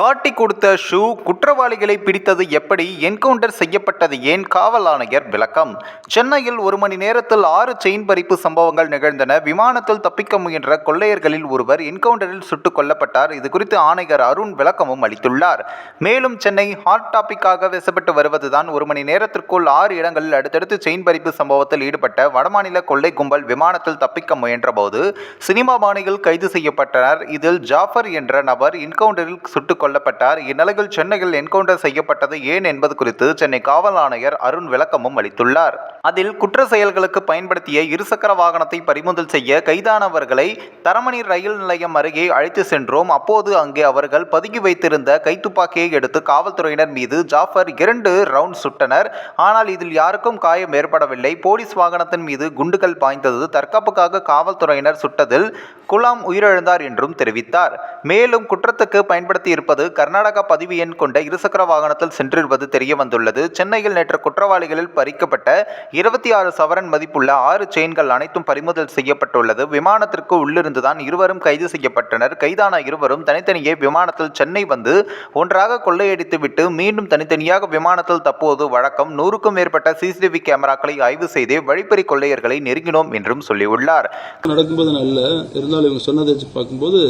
காட்டி கொடுத்த ஷூ குற்றவாளிகளை பிடித்தது எப்படி? என்கவுண்டர் செய்யப்பட்டது ஏன்? காவல் ஆணையர் விளக்கம். சென்னையில் ஒரு மணி நேரத்தில் ஆறு செயின் பறிப்பு சம்பவங்கள் நிகழ்ந்தன. விமானத்தில் தப்பிக்க முயன்ற கொள்ளையர்களில் ஒருவர் என்கவுண்டரில் சுட்டுக் கொல்லப்பட்டார். இது குறித்து ஆணையர் அருண் விளக்கமும் அளித்துள்ளார். மேலும் சென்னை ஹாட் டாபிக்காக பேசப்பட்டு வருவதுதான் ஒரு மணி நேரத்திற்குள் ஆறு இடங்களில் அடுத்தடுத்து செயின் பறிப்பு சம்பவத்தில் ஈடுபட்ட வடமாநில கொள்ளை கும்பல் விமானத்தில் தப்பிக்க முயன்றபோது சினிமா பாணிகள் கைது செய்யப்பட்டனர். இதில் ஜாஃபர் என்ற நபர் என்கவுண்டரில் சுட்டுக் கொல்லப்பட்டார். இந்நிலையில் சென்னையில் என்கவுண்டர் செய்யப்பட்டது ஏன் என்பது குறித்து சென்னை காவல் ஆணையர் அருண் விளக்கமும் அளித்துள்ளார். அதில் குற்ற செயல்களுக்கு பயன்படுத்திய இருசக்கர வாகனத்தை பறிமுதல் செய்ய கைதானவர்களை தரமணி ரயில் நிலையம் அருகே அழைத்து சென்றோம். அப்போது அங்கே அவர்கள் பதுக்கி வைத்திருந்த கைத்துப்பாக்கியை எடுத்து காவல்துறையினர் மீது ஜாஃபர் இரண்டு ரவுண்ட் சுட்டனர். ஆனால் இதில் யாருக்கும் காயம் ஏற்படவில்லை. போலீஸ் வாகனத்தின் மீது குண்டுகள் பாய்ந்தது. தற்காப்புக்காக காவல்துறையினர் சுட்டதில் குலாம் உயிரிழந்தார் என்றும் தெரிவித்தார். மேலும் குற்றத்துக்கு பயன்படுத்தி இருப்பது கர்நாடகா பதிவு எண் கொண்ட இருசக்கர வாகனத்தில் சென்றிருப்பது தெரிய வந்துள்ளது சென்னையில் நேற்று குற்றவாளிகளில் பறிக்கப்பட்ட இருபத்தி ஆறு சவரன் மதிப்புள்ள ஆறு செயின்கள் அனைத்தும் பறிமுதல் செய்யப்பட்டுள்ளது. விமானத்திற்கு உள்ளிருந்துதான் இருவரும் கைது செய்யப்பட்டனர். கைதான இருவரும் தனித்தனியே விமானத்தில் சென்னை வந்து ஒன்றாக கொள்ளையடித்துவிட்டு மீண்டும் தனித்தனியாக விமானத்தில் தப்புவது வழக்கம். நூறுக்கும் மேற்பட்ட சிசிடிவி கேமராக்களை ஆய்வு செய்து வழிப்பறி கொள்ளையர்களை நெருங்கினோம் என்றும் சொல்லியுள்ளார். நடக்கும்போது நல்ல. இருந்தாலும் இவங்க சொன்னதை வச்சு பார்க்கும்போது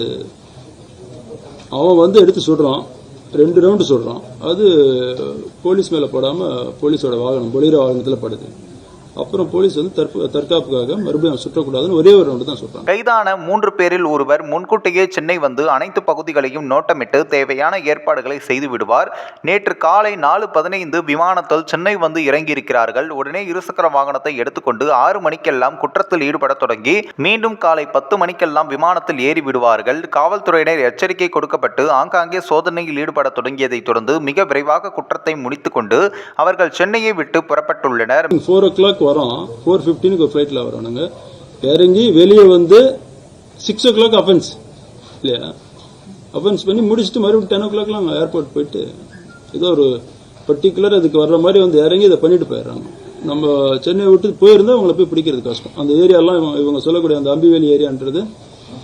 அவன் வந்து எடுத்து சுடுறான் ரெண்டு ரவுண்டு சுடுறான் அது போலீஸ் மேலே படாமல் போலீஸோட வாகனம் பொலிரோ வாகனத்தில் படுது. அப்புறம் போலீஸ் வந்து தற்ப தற்காப்புக்காக மறுபடியும் சுற்றக்கூடாதுன்னு ஒரே ஒரு ரவுண்டு தான் சுடுறான் கைதான மூன்று பேரில் ஒருவர் முன்கூட்டியே சென்னை வந்து அனைத்து பகுதிகளையும் நோட்டமிட்டு தேவையான ஏற்பாடுகளை செய்து விடுவார். நேற்று காலை நாலு பதினைந்து விமானத்தில் சென்னை வந்து இறங்கியிருக்கிறார்கள். உடனே இருசக்கர வாகனத்தை எடுத்துக்கொண்டு ஆறு மணிக்கெல்லாம் குற்றத்தில் ஈடுபட தொடங்கி மீண்டும் காலை பத்து மணிக்கெல்லாம் விமானத்தில் ஏறி விடுவார்கள். காவல்துறையினர் எச்சரிக்கை கொடுக்கப்பட்டு ஆங்காங்கே சோதனையில் ஈடுபட தொடங்கியதைத் தொடர்ந்து மிக விரைவாக குற்றத்தை முடித்துக்கொண்டு அவர்கள் சென்னையை விட்டு புறப்பட்டுள்ளனர். ஃபோர் ஓ கிளாக் வரோம். ஃபோர் ஃபிஃப்டினுக்கு ஒரு ஃப்ளைட்டில் வரோம் இறங்கி வெளியே வந்து சிக்ஸ் ஓ கிளாக் அஃபென்ஸ் இல்லையா? அஃபென்ஸ் பண்ணி முடிச்சுட்டு மறுபடியும் டென் ஓ கிளாக்லாம் அங்கே ஏர்போர்ட் போயிட்டு ஏதோ ஒரு பர்டிகுலர் அதுக்கு வர்ற மாதிரி வந்து இறங்கி இதை பண்ணிட்டு போயிடுறாங்க. நம்ம சென்னை விட்டு போயிருந்தா அவங்கள போய் பிடிக்கிறது கஷ்டம். அந்த ஏரியாலாம் இவங்க இவங்க சொல்லக்கூடிய அந்த அம்பிவேலி ஏரியான்றது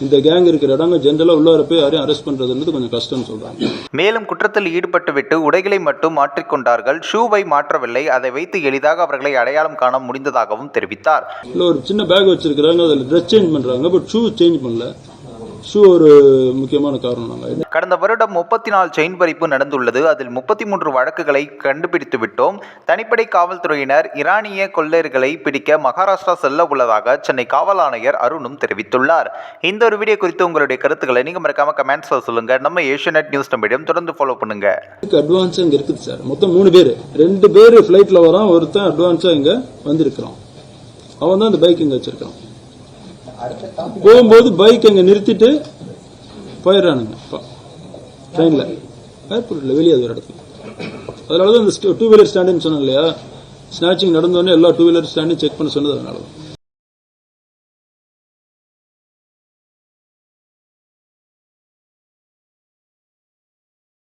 இந்த கேங் இருக்கிற இடங்க ஜென்ரலாக உள்ளார போய் யாரையும் அரெஸ்ட் பண்ணுறதுன்றது கொஞ்சம் கஷ்டம்னு சொல்கிறாங்க மேலும் குற்றத்தில் ஈடுபட்டுவிட்டு உடைகளை மட்டும் மாற்றிக்கொண்டார்கள் ஷூவை மாற்றவில்லை. அதை வைத்து எளிதாக அவர்களை அடையாளம் காண முடிந்ததாகவும் தெரிவித்தார். இல்லை ஒரு சின்ன பேக் வச்சிருக்கிறாங்க. அதில் ட்ரெஸ் சேஞ்ச் பண்ணுறாங்க பட் ஷூ சேஞ்ச் பண்ணல. ஷூ ஒரு முக்கியமான காரணம் நாங்கள் கடந்த வருடம் முப்பத்தி நாலு செயின் பறிப்பு நடந்துள்ளது. அதில் முப்பத்தி மூன்று வழக்குகளை கண்டுபிடித்து விட்டோம். தனிப்படை காவல்துறையினர் ஈரானிய கொள்ளையர்களை பிடிக்க மகாராஷ்டிரா செல்ல உள்ளதாக சென்னை காவல் ஆணையர் அருணும் தெரிவித்துள்ளார். இந்த ஒரு வீடியோ குறித்து உங்களுடைய கருத்துக்களை நீங்க மறக்காம கமெண்ட்ஸ்ல சொல்லுங்க. நம்ம ஏஷியநெட் நியூஸ் நம்மிடம் தொடர்ந்து ஃபாலோ பண்ணுங்க. அட்வான்ஸா இங்க இருக்குது சார். மொத்தம் மூணு பேர். ரெண்டு பேர் ஃபிளைட்ல வரான் ஒருத்தன் அட்வான்ஸா இங்க வந்திருக்கிறான். அவன் தான் இந்த பைக் இங்க வச்சிருக்கான் போகும்போது பைக் அங்க நிறுத்திட்டு போயிடுறானுங்க. ட்ரெயின்ல ஏர்போர்ட்ல வெளியே அது ஒரு இடத்துல. அதனால தான் இந்த டூ வீலர் ஸ்டாண்டுன்னு சொன்னேன் இல்லையா? ஸ்னாச்சிங் நடந்தோடனே எல்லா டூ வீலர் ஸ்டாண்டையும் செக் பண்ண சொன்னது அதனால தான்